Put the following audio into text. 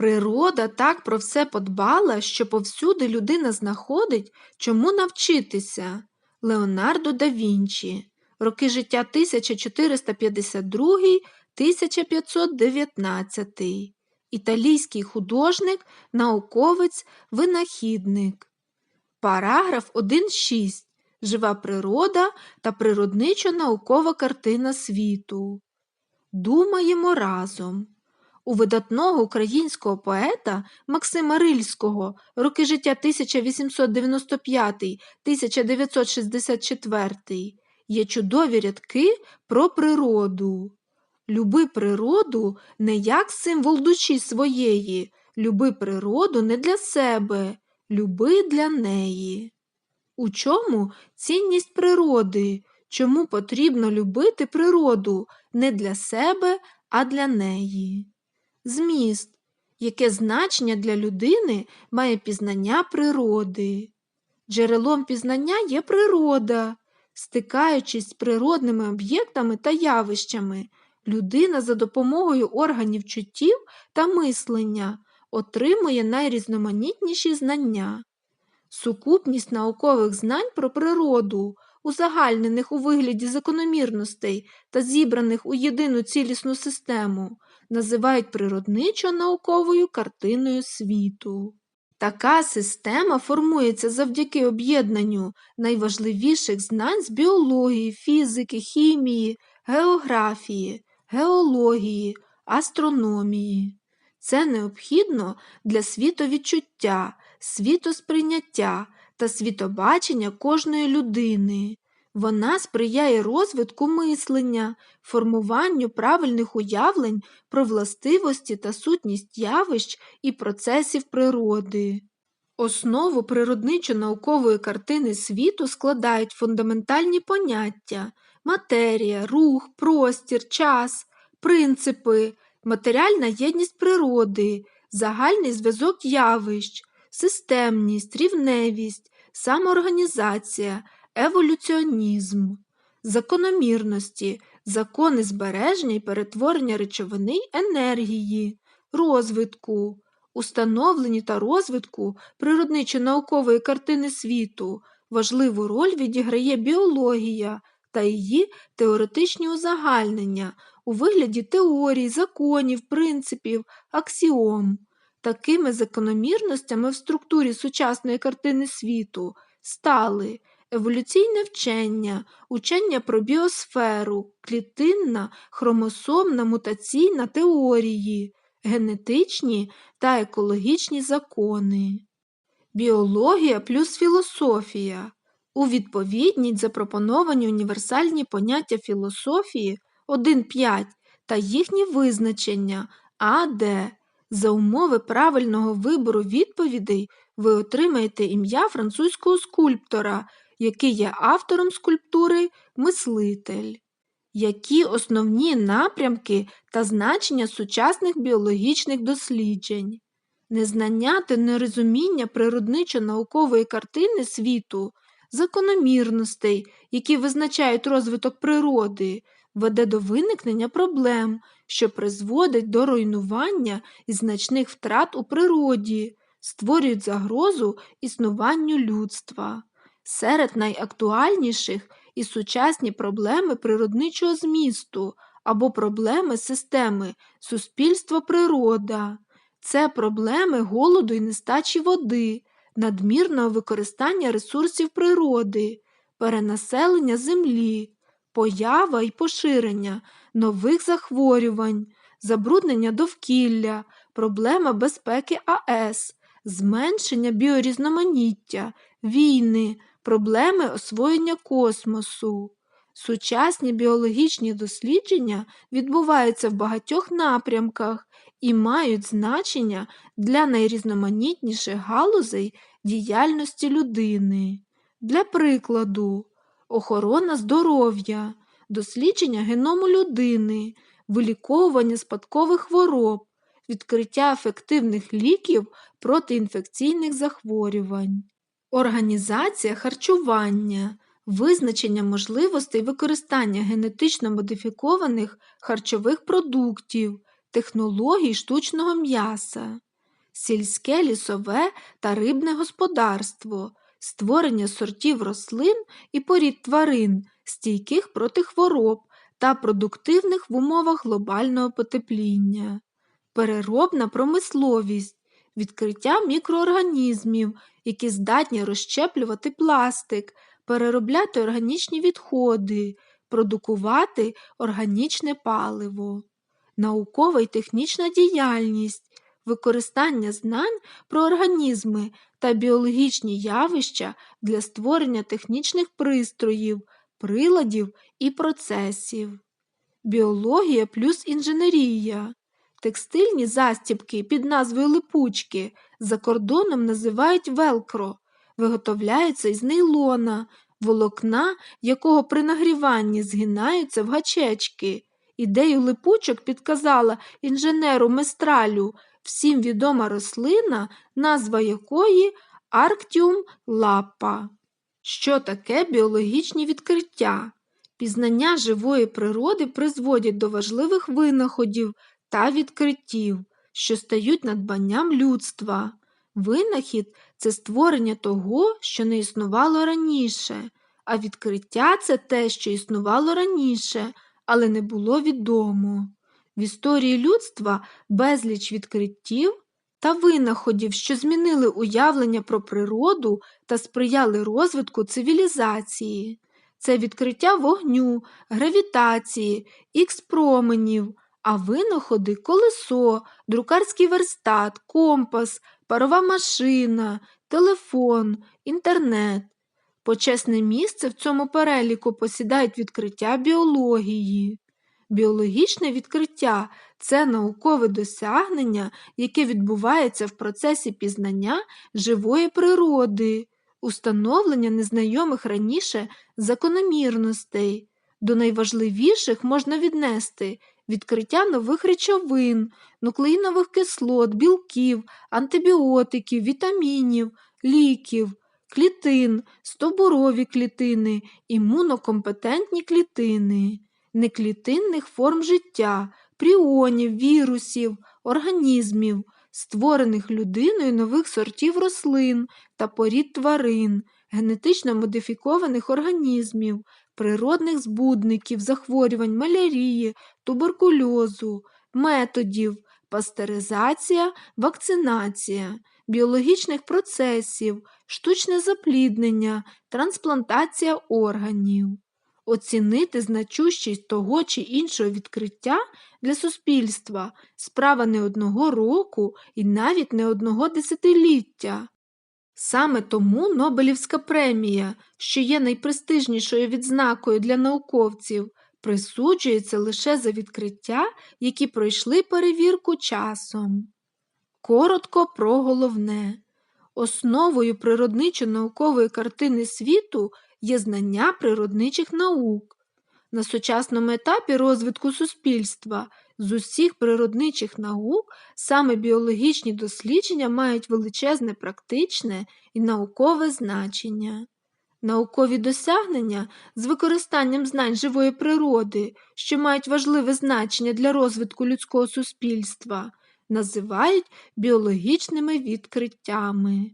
Природа так про все подбала, що повсюди людина знаходить, чому навчитися. Леонардо да Вінчі. Роки життя 1452-1519. Італійський художник, науковець, винахідник. Параграф 1.6. Жива природа та природничо-наукова картина світу. Думаємо разом. У видатного українського поета Максима Рильського роки життя 1895-1964 є чудові рядки про природу. Люби природу не як символ душі своєї, люби природу не для себе, люби для неї. У чому цінність природи? Чому потрібно любити природу не для себе, а для неї? Зміст. Яке значення для людини має пізнання природи? Джерелом пізнання є природа. Стикаючись з природними об'єктами та явищами, людина за допомогою органів чуттів та мислення отримує найрізноманітніші знання. Сукупність наукових знань про природу, узагальнених у вигляді закономірностей та зібраних у єдину цілісну систему, називають природничо-науковою картиною світу. Така система формується завдяки об'єднанню найважливіших знань з біології, фізики, хімії, географії, геології, астрономії. Це необхідно для світовідчуття, світосприйняття та світобачення кожної людини. Вона сприяє розвитку мислення, формуванню правильних уявлень про властивості та сутність явищ і процесів природи. Основу природничо-наукової картини світу складають фундаментальні поняття матерія, рух, простір, час, принципи, матеріальна єдність природи, загальний зв'язок явищ, системність, рівневість, самоорганізація, еволюціонізм, закономірності, закони збереження і перетворення речовини й енергії, розвитку, установленні та розвитку природничо-наукової картини світу. Важливу роль відіграє біологія та її теоретичні узагальнення у вигляді теорій, законів, принципів, аксіом. Такими закономірностями в структурі сучасної картини світу стали еволюційне вчення, учення про біосферу, клітинна, хромосомна, мутаційна теорії, генетичні та екологічні закони. Біологія плюс філософія. У відповідність запропоновані універсальні поняття філософії 1.5 та їхні визначення А, Д. За умови правильного вибору відповідей ви отримаєте ім'я французького скульптора, який є автором скульптури Мислитель. Які основні напрямки та значення сучасних біологічних досліджень? Незнання та нерозуміння природничо-наукової картини світу, закономірностей, які визначають розвиток природи, веде до виникнення проблем, що призводять до руйнування і значних втрат у природі, створюють загрозу існуванню людства. Серед найактуальніших і сучасні проблеми природничого змісту або проблеми системи суспільство-природа. Це проблеми голоду і нестачі води, надмірного використання ресурсів природи, перенаселення землі, поява і поширення нових захворювань, забруднення довкілля, проблема безпеки АЕС, зменшення біорізноманіття, війни, проблеми освоєння космосу. Сучасні біологічні дослідження відбуваються в багатьох напрямках і мають значення для найрізноманітніших галузей діяльності людини. Для прикладу, охорона здоров'я, дослідження геному людини, виліковування спадкових хвороб, відкриття ефективних ліків проти інфекційних захворювань, організація харчування, визначення можливостей використання генетично модифікованих харчових продуктів, технологій штучного м'яса, сільське лісове та рибне господарство, створення сортів рослин і порід тварин, стійких проти хвороб та продуктивних в умовах глобального потепління, переробна промисловість, відкриття мікроорганізмів, які здатні розщеплювати пластик, переробляти органічні відходи, продукувати органічне паливо, наукова і технічна діяльність, використання знань про організми та біологічні явища для створення технічних пристроїв, приладів і процесів, біологія плюс інженерія. Текстильні застібки під назвою липучки за кордоном називають велкро, виготовляються із нейлона, волокна, якого при нагріванні згинаються в гачечки. Ідею липучок підказала інженеру Местралю, всім відома рослина, назва якої Арктіум лапа. Що таке біологічні відкриття? Пізнання живої природи призводять до важливих винаходів та відкриттів, що стають надбанням людства. Винахід це створення того, що не існувало раніше, а відкриття це те, що існувало раніше, але не було відомо. В історії людства безліч відкриттів та винаходів, що змінили уявлення про природу та сприяли розвитку цивілізації. Це відкриття вогню, гравітації, ікс-променів, а винаходи колесо, друкарський верстат, компас, парова машина, телефон, інтернет. Почесне місце в цьому переліку посідають відкриття біології. Біологічне відкриття це наукове досягнення, яке відбувається в процесі пізнання живої природи, установлення незнайомих раніше закономірностей. До найважливіших можна віднести відкриття нових речовин, нуклеїнових кислот, білків, антибіотиків, вітамінів, ліків, клітин, стобурові клітини, імунокомпетентні клітини, неклітинних форм життя, пріонів, вірусів, організмів, створених людиною нових сортів рослин та порід тварин, генетично модифікованих організмів, природних збудників, захворювань малярії, туберкульозу, методів, пастеризація, вакцинація, біологічних процесів, штучне запліднення, трансплантація органів. Оцінити значущість того чи іншого відкриття для суспільства справа не одного року і навіть не одного десятиліття. Саме тому Нобелівська премія, що є найпрестижнішою відзнакою для науковців, присуджується лише за відкриття, які пройшли перевірку часом. Коротко про головне. Основою природничо-наукової картини світу є знання природничих наук. На сучасному етапі розвитку суспільства з усіх природничих наук саме біологічні дослідження мають величезне практичне і наукове значення. Наукові досягнення з використанням знань живої природи, що мають важливе значення для розвитку людського суспільства, називають біологічними відкриттями.